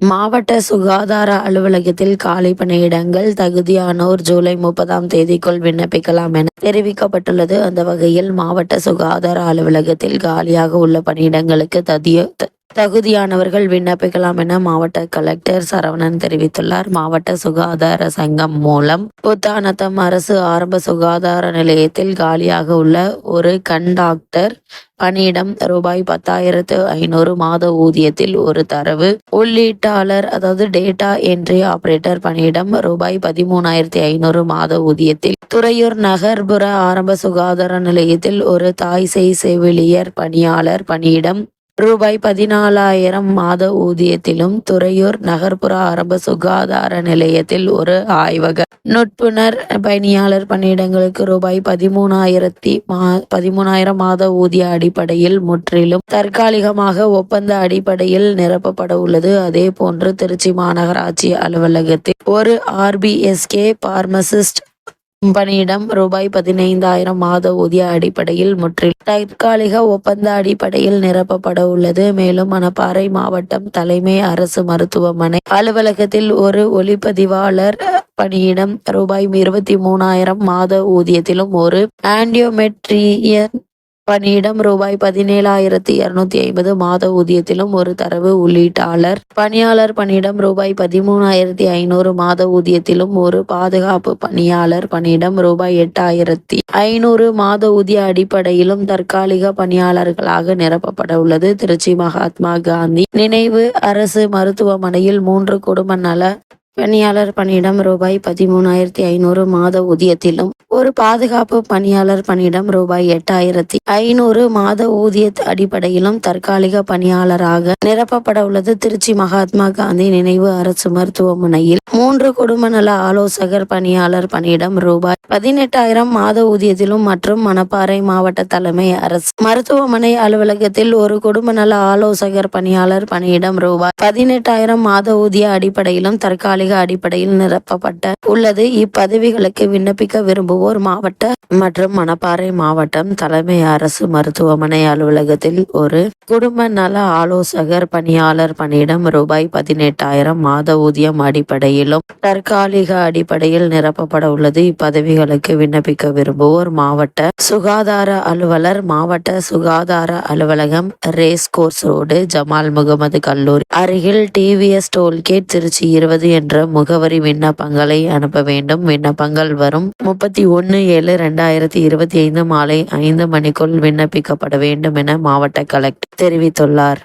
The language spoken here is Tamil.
மாவட்ட சுகாதார அலுவலகத்தில் காலி பணியிடங்கள் தகுதியானோர் ஜூலை முப்பதாம் தேதிக்குள் விண்ணப்பிக்கலாம் என தெரிவிக்கப்பட்டுள்ளது. அந்த வகையில் மாவட்ட சுகாதார அலுவலகத்தில் காலியாக உள்ள பணியிடங்களுக்கு ததிய தகுதியானவர்கள் விண்ணப்பிக்கலாம் என மாவட்ட கலெக்டர் சரவணன் தெரிவித்துள்ளார். மாவட்ட சுகாதார சங்கம் மூலம் புத்தானத்தம் அரசு ஆரம்ப சுகாதார நிலையத்தில் காலியாக உள்ள ஒரு கண் டாக்டர் பணியிடம் ரூபாய் பத்தாயிரத்து ஐநூறு மாத ஊதியத்தில் ஒரு தரவு உள்ளீட்டாளர் அதாவது டேட்டா என்ட்ரி ஆபரேட்டர் பணியிடம் ரூபாய் பதிமூணாயிரத்தி ஐநூறு மாத ஊதியத்தில் துறையூர் நகர்ப்புற ஆரம்ப சுகாதார நிலையத்தில் ஒரு தாய் செய் செவிலியர் பணியாளர் பணியிடம் ரூபாய் பதினாலாயிரம் மாத ஊதியத்திலும் துறையூர் நகர்ப்புற ஆரம்ப சுகாதார நிலையத்தில் ஒரு ஆய்வக நுட்புணர் பணியாளர் பணியிடங்களுக்கு ரூபாய் பதிமூணாயிரத்தி மா பதிமூணாயிரம் மாத ஊதிய அடிப்படையில் முற்றிலும் தற்காலிகமாக ஒப்பந்த அடிப்படையில் நிரப்பப்பட உள்ளது. அதே போன்று திருச்சி மாநகராட்சி அலுவலகத்தில் ஒரு ஆர்பிஎஸ்கே பார்மசிஸ்ட் பணியிடம் ரூபாய் பதினைந்தாயிரம் மாத ஊதிய அடிப்படையில் முற்றிலும் தற்காலிக ஒப்பந்த அடிப்படையில் நிரப்பப்பட உள்ளது. மேலும் மணப்பாறை மாவட்டம் தலைமை அரசு மருத்துவமனை அலுவலகத்தில் ஒரு ஒளிப்பதிவாளர் பணியிடம் ரூபாய் இருபத்தி மூணாயிரம் மாத ஊதியத்திலும் ஒரு ஆண்டியோமெட்ரியன் பணியிடம் ரூபாய் பதினேழாயிரத்தி இருநூத்தி ஐம்பது மாத ஊதியத்திலும் ஒரு தரவு உள்ளீட்டாளர். பணியாளர் பணியிடம் ரூபாய் பதிமூணாயிரத்தி ஐநூறு மாத ஊதியத்திலும் ஒரு பாதுகாப்பு பணியாளர் பணியிடம் ரூபாய் எட்டாயிரத்தி ஐநூறு மாத ஊதிய அடிப்படையிலும் தற்காலிக பணியாளர்களாக நிரப்பப்பட உள்ளது. திருச்சி மகாத்மா காந்தி. நினைவு அரசு மருத்துவமனையில் மூன்று குடும்ப நல பணியாளர் பணியிடம் ரூபாய் பதிமூணாயிரத்தி ஐநூறு மாத ஊதியத்திலும் ஒரு பாதுகாப்பு பணியாளர் பணியிடம் ரூபாய் எட்டாயிரத்தி ஐநூறு மாத ஊதிய அடிப்படையிலும் தற்காலிக பணியாளராக நிரப்பப்பட உள்ளது. திருச்சி மகாத்மா காந்தி நினைவு அரசு மருத்துவமனையில் மூன்று குடும்ப நல ஆலோசகர் பணியாளர் பணியிடம் ரூபாய் பதினெட்டாயிரம் மாத ஊதியத்திலும் மற்றும் மணப்பாறை மாவட்ட தலைமை அரசு மருத்துவமனை அலுவலகத்தில் ஒரு குடும்ப நல ஆலோசகர் பணியாளர் பணியிடம் ரூபாய் பதினெட்டாயிரம் மாத ஊதிய அடிப்படையிலும் தற்காலிக அடிப்படையில் நிரப்பப்பட்ட உள்ளது. இப்பதவிகளுக்கு விண்ணப்பிக்க விரும்புவோர் மாவட்ட மற்றும் மணப்பாறை மாவட்டம் தலைமை அரசு மருத்துவமனை அலுவலகத்தில் ஒரு குடும்ப நல ஆலோசகர் பணியாளர் பணியிடம் ரூபாய் பதினெட்டாயிரம் மாத ஊதியம் அடிப்படையிலும் தற்காலிக அடிப்படையில் நிரப்பப்பட உள்ளது. இப்பதவிகளுக்கு விண்ணப்பிக்க விரும்புவோர் மாவட்ட சுகாதார அலுவலர் மாவட்ட சுகாதார அலுவலகம் race course road Jamal Mohammed கல்லூரி அருகில் டிவிஎஸ் டோல்கேட் திருச்சி இருபது என்ற முகவரி விண்ணப்பங்களை அனுப்ப வேண்டும். விண்ணப்பங்கள் வரும் முப்பத்தி ஒன்று ஏழு ரெண்டாயிரத்தி இருபத்தி ஐந்து மாலை ஐந்து மணிக்குள் விண்ணப்பிக்கப்பட வேண்டும் என மாவட்ட கலெக்டர் தெரிவித்துள்ளார்.